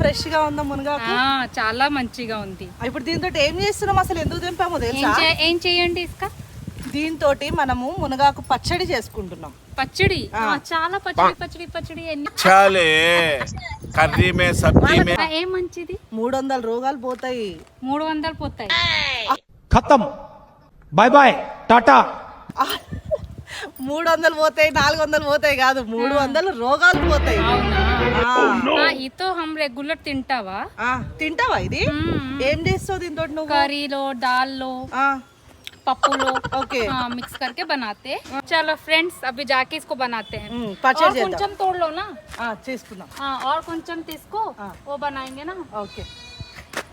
ఫ్రెష్గా ఉందా. మునగా చాలా. మంచిగా ఉంది. ఇప్పుడు దీంతో ఏం చేస్తున్నాం? అసలు ఎందుకు దింపామో ఏం చేయండి ఇసుక? దీంతో మనము మునగాకు పచ్చడి చేసుకుంటున్నాం. పచ్చడి? చాలా పచ్చడి పచ్చడి పచ్చడి చాలే కర్రీ మే సబ్జీ మే. ఏ మంచిది? మూడు వందల రోగాలు పోతాయి. మూడు వందలు పోతాయి. ఖతం. Bye bye tata. మూడు వందలు పోతాయి నాలుగు వందలు పోతాయి కాదు మూడు వందలు రోగాలు పోతాయి. ఇతో హమ్ రెగ్యులర్ తింటావా? తింటావా ఇది? ఏం చేస్తావు దీంతో నువ్వు? కర్రీలో దాల్లో. लो ఆ, पप्पू लो ఓకే हाँ मिक्स करके बनाते हैं चलो फ्रेंड्स अभी जाके इसको बनाते हैं మ్మ్, और పచ్చడి చేద్దాం कुंचम तोड़ लो ना ఆ, చేసుకుందాం हाँ और कुंचम इसको हाँ। वो बनाएंगे ना ఓకే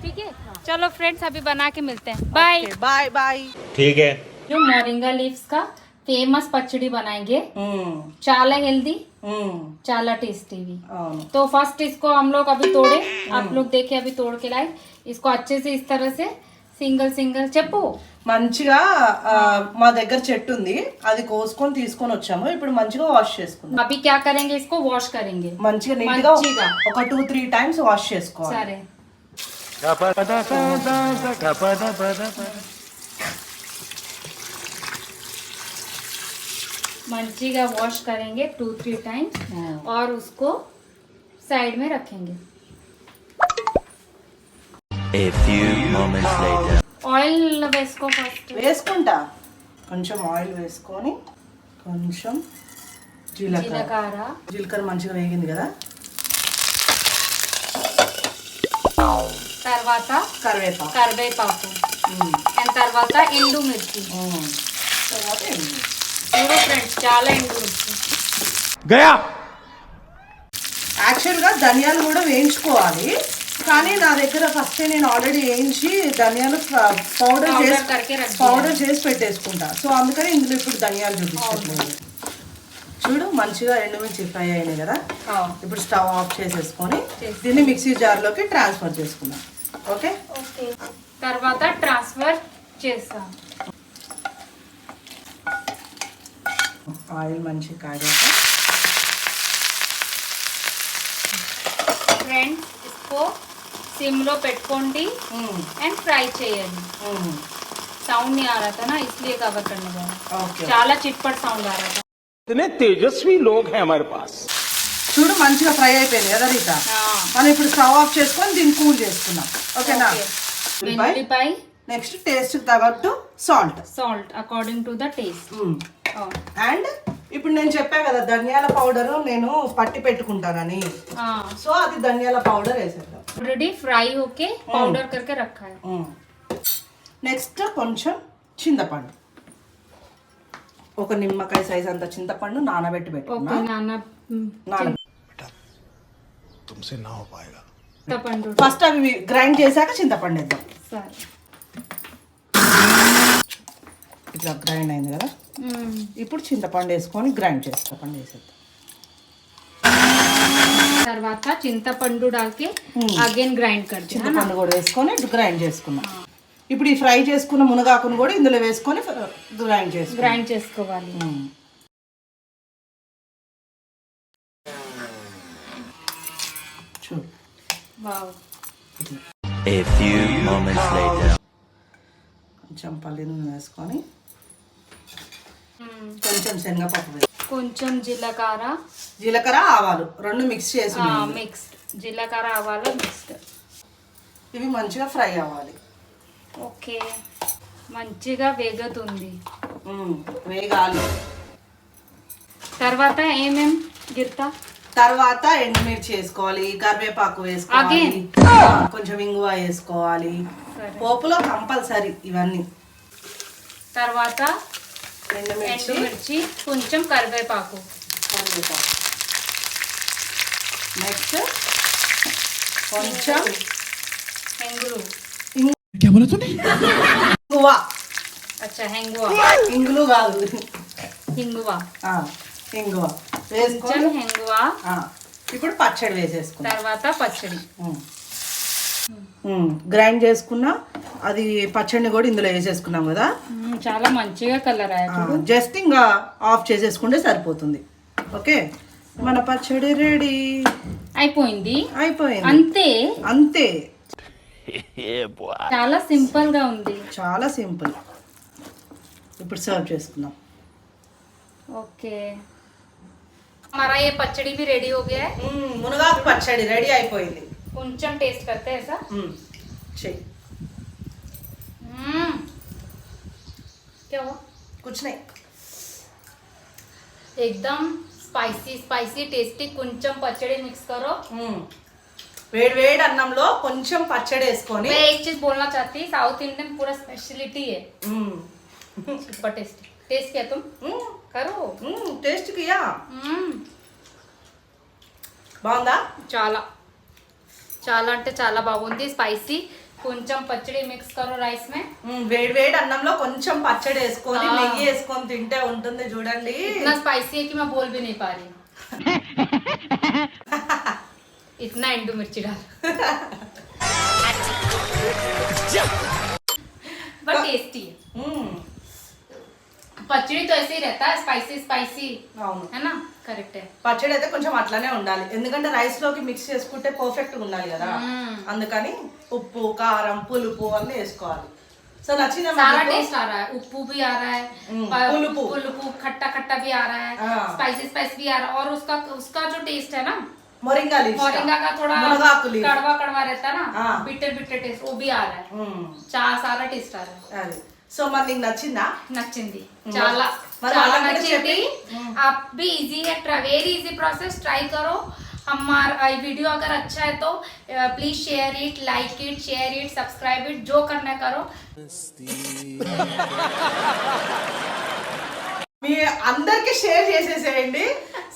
ठीक है चलो फ्रेंड्स अभी बना के मिलते हैं बाय బాయ్ బాయ్ ठीक है जो मोरिंगा लीव्स का फेमस पचड़ी बनाएंगे चाला हेल्दी चाला टेस्टी भी అవును तो फर्स्ट इसको हम लोग अभी तोड़े आप लोग देखे अभी तोड़ के लाए इसको अच्छे से इस तरह से सिंगल सिंगल चप्पू మంచిగా ఆ, మా దగ్గర చెట్టు ఉంది అది కోసుకొని తీసుకొని వచ్చాము ఇప్పుడు మంచిగా వాష్ చేసుకుందాం अभी क्या करेंगे इसको वॉश करेंगे మంచిగా నీట్ గా మంచిగా. ఒక టూ త్రీ టైమ్స్ వాష్ చేసుకోవాలి सारे मंचीगा वॉश करेंगे टू थ्री टाइम्स और उसको साइड में रखेंगे A few moments later. దీంట్లో వేసుకో ఫస్ట్. వేసుకుంటా. కొంచెం ఆయిల్ వేసుకొని కొంచెం జీలకర్ర. జీలకర్ర మంచిగా వేగింది కదా? తర్వాత కరివేపాకు. కరివేపాకు. అండ్ తర్వాత ఎండు మిర్చి. తర్వాత ఫ్రెండ్స్ చాలా ఎండు మిర్చి. యాక్చువల్గా ధనియాలు కూడా వేయించుకోవాలి. కానీ నా దగ్గర ఫస్ట్ నేను ఆల్రెడీ వేయించి ధనియాలు పౌడర్ Powder చేసి కరికే రఖ్ దియా. పౌడర్ చేసి పెట్టేసుకుంటా సో అందుకని ఇందులో ఇప్పుడు ధనియాలు చూపించట్లేదు చూడు మంచిగా ఎండుమిర్చి ఫ్రై అయినాయి కదా ఇప్పుడు స్టవ్ ఆఫ్ చేసేసుకొని చేసి. దీన్ని మిక్సీ జార్లోకి ట్రాన్స్ఫర్ చేసుకుందాం ఓకే ఓకే తర్వాత ట్రాన్స్ఫర్ చేస్తాం ఆయిల్ మంచిగా కాగాక ఫ్రెండ్స్ इसको సిమ్లో పెట్టుకోండి అండ్ ఫ్రై చేయండి. సౌండ్ ఆరాతనా ఇస్లే కాబట్టి చాలా చిట్పట్ సౌండ్ ఆరాత తేజస్వి లోగ్ హమారే పాస్ చూడు మంచిగా ఫ్రై అయిపోయింది కదా రీత? మనం ఇప్పుడు స్టవ్ ఆఫ్ చేసుకొని దీన్ని కూల్ చేసుకున్నాం ఓకేనా? ఉల్లిపాయ. నెక్స్ట్ టేస్ట్ తగ్గట్టు salt. Salt according to the taste and ఇప్పుడు నేను చెప్పా కదా ధనియాల పౌడర్ నేను పట్టి పెట్టుకుంటానని. సో అది ధనియాల పౌడర్ వేసేద్దాం. ఆల్రెడీ ఫ్రై ఓకే పౌడర్ కరికే రక్కా నెక్స్ట్ కొంచెం చింతపండు. ఒక నిమ్మకాయ సైజ్ అంత చింతపండు నానబెట్టి పెట్టుకున్నా. ఫస్ట్ అవి గ్రైండ్ చేశాక చింతపండు వేద్దాం ఇట్లా గ్రైండ్ అయింది కదా? ఇప్పుడు చింతపండు వేసుకొని గ్రైండ్ చేస్తా పండు వేసేద్దాం. తర్వాత చింతపండు డాకి అగైన్ గ్రైండ్ కట్ చింతపండు కూడా వేసుకొని గ్రైండ్ చేసుకున్నాం. ఇప్పుడు ఈ ఫ్రై చేసుకున్న మునగాకును కూడా ఇందులో వేసుకొని గ్రైండ్ చేసుకు. గ్రైండ్ చేసుకోవాలి. కొంచెం పల్లీ నూనె వేసుకొని కొంచెం శనగపప్పు. కొంచెం జీలకర్ర. జీలకర్ర ఆవాలు. రెండు మిక్స్ చేసి. మిక్స్డ్ జీలకర్ర ఆవాలు మిక్స్డ్ ఇవి మంచిగా ఫ్రై అవ్వాలి. ఓకే. మంచిగా వేగుతుంది. వేగాలి. తర్వాత ఏమేం గిర్తా? తర్వాత ఎండుమిర్చి వేసుకోవాలి కరివేపాకు వేసుకోవాలి కొంచెం ఇంగువ వేసుకోవాలి. పోపులో కంపల్సరీ ఇవన్నీ. తర్వాత ఎండుమిర్చి. కొంచెం కరివేపాకు. కరివేపాకు. నెక్స్ట్ కొంచెం హెంగులు ఇంగువ. అచ్చా హెంగువ. ఇంగులు కాదు. ఇంగువ. కొంచెం వేసుకొని హెంగువ. ఆ, ఇప్పుడు పచ్చడి వేసేసుకుందాం. తర్వాత పచ్చడి. గ్రైండ్ చేసుకున్న అది పచ్చడిని కూడా ఇందులో వేసేసుకున్నాం కదా మ్మ్, చాలా మంచిగా కలర్ అయ్యాయి జస్ట్ ఇంకా ఆఫ్ చేసేసుకుంటే సరిపోతుంది ఓకే మన పచ్చడి రెడీ అయిపోయింది అయిపోయింది అంతే అంతే చాలా సింపుల్ గా ఉంది చాలా సింపుల్ ఇప్పుడు సర్వ్ చేసుకుందాం ఓకే हमारा ये पचड़ी भी रेडी हो गया है మ్మ్, మునగాకు పచ్చడి రెడీ అయిపోయింది కొంచెం టేస్ట్ करते हैं ऐसा మ్మ్, చెయ్యి हम्म क्या हुआ कुछ नहीं एकदम स्पाइसी स्पाइसी टेस्टी కొంచెం పచ్చడి మిక్స్ करो మ్మ్. వేడి వేడి అన్నంలో కొంచెం పచ్చడి వేసుకొని मैं एक चीज बोलना चाहती साउथ इंडियन पूरा स्पेशलिटी है మ్మ్. सुपर टेस्टी टेस्ट किया तुम మ్మ్, करो మ్మ్, టేస్ట్ కియా మ్మ్. బాగుందా చాలా చాలా అంటే చాలా బాగుంది స్పైసీ కొంచెం పచ్చడి మిక్స్ కరో రైస్ మే? వేడి వేడి అన్నంలో కొంచెం పచ్చడి వేసుకొని నెయ్యి వేసుకొని తింటే ఉంటుంది చూడండి. నా స్పైసీకి మా బోల్ బి నీ ఇట్నా ఎండు మిర్చి బట్ టేస్టీ. डाल बट टेस्टी है మ్మ్, पचड़ी तो ऐसे ही रहता है स्पाइसी स्पाइसी అవును है ना करेक्ट है పచ్చడి అయితే కొంచెం అట్లానే ఉండాలి ఎందుకంటే రైస్ లోకి మిక్స్ చేసుకుంటే పర్ఫెక్ట్ ఉండాలి కదా మ్మ్. అందుకని ఉప్పు కారం పులుపు అన్నీ వేసుకోవాలి సో నచ్చిందా सारा మీకు? टेस्ट आ रहा है उप्पू भी आ रहा है हम्म, प- पुलुपु। पुलुपु खट्टा खट्टा भी आ रहा है हाँ। स्पाइसी स्पाइसी भी आ रहा है और उसका उसका जो टेस्ट है ना మొరింగా లీవ్స్ मोरिंगा का थोड़ा మునగాకు leaf. कड़वा कड़वा रहता है ना हाँ। बिटर बिटर टेस्ट वो भी आ रहा है మ్మ్, चा सारा टेस्ट आ रहा है అది సో మరి నీకు నచ్చిందా నచ్చింది మరి- చాలా మరి చాలా వాళ్ళకి కూడా నచ్చింది చెప్పి. आप भी इजी है वेरी इजी प्रोसेस ट्राई करो हमारा वीडियो अगर अच्छा है तो please share it like it share it subscribe it जो करना है करो మీ అందరికి షేర్ చేసేసేయండి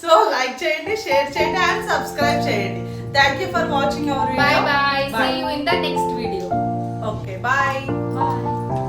సో లైక్ చేయండి షేర్ చేయండి అండ్ సబ్స్క్రైబ్ చేయండి thank you for watching our bye bye see you in the next video okay bye bye